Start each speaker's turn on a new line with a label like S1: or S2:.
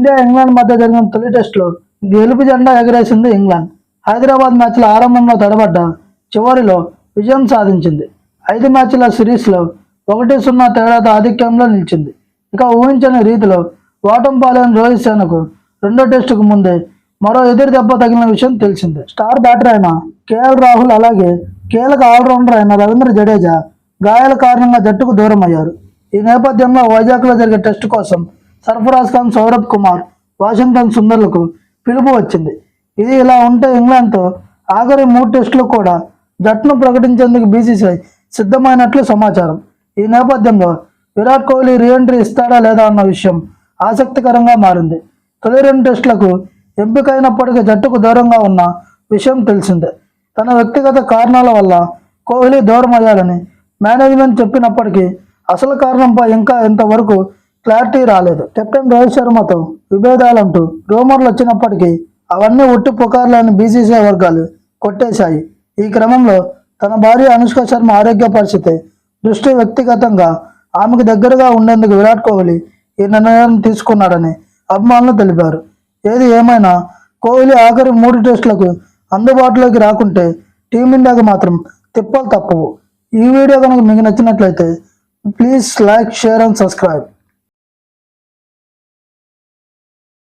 S1: India England మధ్య జరిగిన తొలి టెస్టులో గెలుపు జెండా ఎగరేసింది ఇంగ్లాండ్ హైదరాబాద్ మ్యాచ్ల ఆరంభంలో తడబడ్డ చివరిలో విజయం సాధించింది. ఐదు మ్యాచ్ల సిరీస్లో ఒకటి సున్నా తేడాతో ఆధిక్యంలో నిలిచింది. ఇక ఊహించని రీతిలో ఓటం పాలైన రోహిత్ సేనకు రెండో టెస్టుకు ముందే మరో ఎదురు దెబ్బ తగిలిన విషయం తెలిసిందే. స్టార్ బ్యాటర్ అయిన కేఎల్ రాహుల్ అలాగే కీలక ఆల్రౌండర్ అయిన రవీంద్ర జడేజా గాయాల కారణంగా జట్టుకు దూరం అయ్యారు ఈ నేపథ్యంలో వైజాగ్లో జరిగే టెస్టు కోసం సర్ఫరాజ్ ఖాన్ సౌరభ్ కుమార్ వాషింగ్టన్ సుందర్లకు పిలుపు వచ్చింది. ఇది ఇలా ఉంటే ఇంగ్లాండ్తో ఆఖరి మూడు టెస్టులు కూడా జట్టును ప్రకటించేందుకు బీసీసీఐ సిద్ధమైనట్లు సమాచారం. ఈ నేపథ్యంలో విరాట్ కోహ్లీ రీఎంట్రీ ఇస్తాడా లేదా అన్న విషయం ఆసక్తికరంగా మారింది. తొలి రెండు టెస్టులకు ఎంపికైనప్పటికీ జట్టుకు దూరంగా ఉన్న విషయం తెలిసిందే. తన వ్యక్తిగత కారణాల వల్ల కోహ్లీ దూరం అయ్యాలని మేనేజ్మెంట్ చెప్పినప్పటికీ అసలు కారణంపై ఇంకా ఇంతవరకు క్లారిటీ రాలేదు. కెప్టెన్ రోహిత్ శర్మతో విభేదాలంటూ రూమర్లు వచ్చినప్పటికీ అవన్నీ ఉట్టి పుకార్లని బీసీసీఐ వర్గాలు కొట్టేశాయి. ఈ క్రమంలో తన భార్య అనుష్క శర్మ ఆరోగ్య పరిస్థితి దృష్టి వ్యక్తిగతంగా ఆమెకు దగ్గరగా ఉండేందుకు విరాట్ కోహ్లీ ఈ నిర్ణయం తీసుకున్నాడని అభిమానులు తెలిపారు. ఏది ఏమైనా కోహ్లీ ఆఖరి మూడు టెస్టులకు అందుబాటులోకి రాకుంటే టీమిండియాకు మాత్రం తిప్పలు తప్పవు. ఈ వీడియో కనుక మీకు నచ్చినట్లయితే please like share and subscribe.